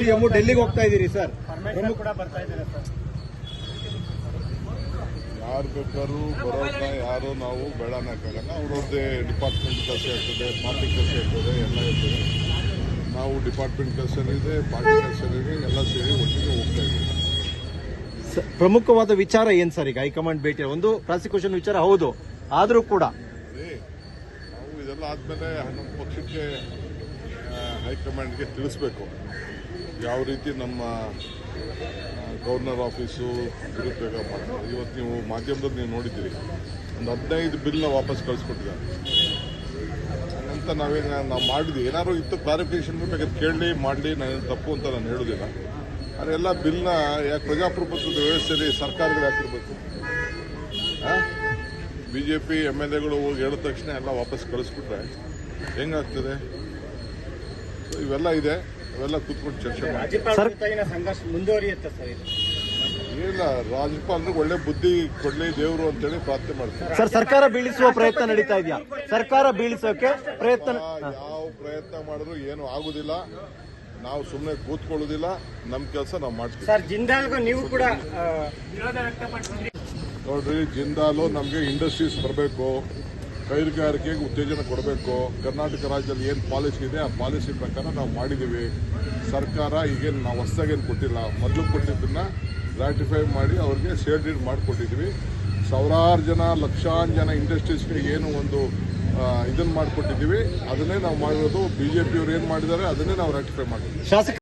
CM ಡೆಲ್ಲಿಗೆ ಹೋಗ್ತಾ ಇದ್ದೀರಿ ಸರ್ ಕೂಡ ಬರ್ತಾ ಇದ್ದಾರೆ ಸರ್ ಯಾರು ಬೇಕಾದ್ರೂ ಬರೋದನ್ನ ಯಾರು ನಾವು ಬೇಡ ಅನ್ನೋಕ್ಕಾಗಲ್ಲ ಅವ್ರವ್ರದ್ದೇ ಡಿಪಾರ್ಟ್ಮೆಂಟ್ ಕೆಲಸ ಇರ್ತದೆ ಪಾರ್ಟಿ ಕೆಲಸ ಇರ್ತದೆ ಎಲ್ಲ ಇರ್ತದೆ. ನಾವು ಡಿಪಾರ್ಟ್ಮೆಂಟ್ ಕೆಲಸ ಇದೆ ಪಾರ್ಟಿ ಕೆಲಸ ಇದೆ ಎಲ್ಲ ಸೇರಿ ಒಟ್ಟಿಗೆ ಹೋಗ್ತಾ ಇದ್ದೀವಿ. ಪ್ರಮುಖವಾದ ವಿಚಾರ ಏನ್ ಸರ್ ಈಗ ಹೈಕಮಾಂಡ್ ಭೇಟಿ ಒಂದು ಪ್ರಾಸಿಕ್ಯೂಷನ್ ವಿಚಾರ ಹೌದು. ಆದರೂ ಕೂಡ. ನಾವು ಇದೆಲ್ಲ ಆದಮೇಲೆ ನಮ್ಮ ಪಕ್ಷಕ್ಕೆ ಹೈಕಮಾಂಡ್ಗೆ ತಿಳಿಸ್ಬೇಕು. ಯಾವ ರೀತಿ ನಮ್ಮ ಗವರ್ನರ್ ಆಫೀಸು ಮಾಡ್ತಾರೆ ಇವತ್ತು ನೀವು ಮಾಧ್ಯಮದಲ್ಲಿ ನೀವು ನೋಡಿದ್ದೀರಿ. ಒಂದು ಹದಿನೈದು ಬಿಲ್ನ ವಾಪಸ್ ಕಳಿಸ್ಕೊಟ್ಟಿದ್ದಾರೆ. ಅಂತ ನಾವೇನು ನಾವು ಮಾಡಿದ್ವಿ. ಏನಾದ್ರು ಇತ್ತು ಕ್ಲಾರಿಫಿಕೇಶನ್ ಬೇಕಾದ್ರೆ ಕೇಳಲಿ ಮಾಡಲಿ, ನಾನು ತಪ್ಪು ಅಂತ ನಾನು ಹೇಳೋದಿಲ್ಲ. ಆದರೆ ಎಲ್ಲ ಬಿಲ್ನ, ಯಾಕೆ ಪ್ರಜಾಪ್ರಭುತ್ವದ ವ್ಯವಸ್ಥೆಯಲ್ಲಿ ಸರ್ಕಾರಗಳು ಹಾಕಿರ್ಬೇಕು B J P M L ಎಗಳು ಹೋಗಿ ಹೇಳಿದ ತಕ್ಷಣ ಎಲ್ಲ ವಾಪಸ್ ಕಳಿಸ್ಬಿಟ್ರೆ ಹೆಂಗಾಗ್ತದೆ ಇವೆಲ್ಲ ಇದೆ. ಇವೆಲ್ಲ ಕೂತ್ಕೊಂಡು ಚರ್ಚೆ ಮಾಡಿ ಜೊತೆಗಿನ ಸಂಘರ್ಷ ಮುಂದುವರಿಯುತ್ತೆ ಸರ್ ಇದು? ಏನಿಲ್ಲ ರಾಜ್ಯಪಾಲರಿಗೆ ಒಳ್ಳೆ ಬುದ್ಧಿ ಕೊಡ್ಲಿ ದೇವರು ಅಂತೇಳಿ ಪ್ರಾರ್ಥನೆ ಮಾಡ್ತಾರೆ ಸರ್ ಸರ್ಕಾರ ಬೀಳಿಸುವ ಪ್ರಯತ್ನ ನಡೀತಾ ಇದೆಯಾ? ಸರ್ಕಾರ ಬೀಳಿಸೋಕೆ ಪ್ರಯತ್ನ ಯಾವ ಪ್ರಯತ್ನ ಮಾಡಿದ್ರು ಏನು ಆಗುದಿಲ್ಲ. ನಾವು ಸುಮ್ಮನೆ ಕೂತ್ಕೊಳ್ಳೋದಿಲ್ಲ. ನಮ್ಮ ಕೆಲಸ ನಾವು ಮಾಡ್ತೀವಿ. ಸರ್ ಜಿಂದಾಲ್ಗೂ ನೀವು ಕೂಡ ನೋಡ್ರಿ ಜಿಂದಾಲು ನಮಗೆ ಇಂಡಸ್ಟ್ರೀಸ್ ಬರಬೇಕು. ಕೈಗಾರಿಕೆಗೆ ಉತ್ತೇಜನ ಕೊಡಬೇಕು. ಕರ್ನಾಟಕ ರಾಜ್ಯದಲ್ಲಿ ಏನು ಪಾಲಿಸಿ ಇದೆ, ಆ ಪಾಲಿಸಿ ಪ್ರಕಾರ ನಾವು ಮಾಡಿದ್ದೀವಿ. ಸರ್ಕಾರ ಈಗೇನು ನಾವು ಹೊಸದಾಗೇನು ಕೊಟ್ಟಿಲ್ಲ. ಮೊದಲು ಕೊಟ್ಟಿದ್ದನ್ನ ರಾಟಿಫೈ ಮಾಡಿ ಅವ್ರಿಗೆ ಶೇರ್ ಡೀಡ್ ಮಾಡಿಕೊಟ್ಟಿದ್ದೀವಿ. ಸಾವಿರಾರು ಜನ ಲಕ್ಷಾಂತರ ಜನ ಇಂಡಸ್ಟ್ರೀಸ್ಗೆ ಏನು ಒಂದು ಇದನ್ನು ಮಾಡಿಕೊಟ್ಟಿದ್ದೀವಿ. ಅದನ್ನೇ ನಾವು ಮಾಡಿರೋದು. ಬಿ ಜೆ ಪಿಯವ್ರು ಏನು ಮಾಡಿದ್ದಾರೆ, ಅದನ್ನೇ ನಾವು ರ್ಯಾಟಿಫೈ ಶಾಸಕ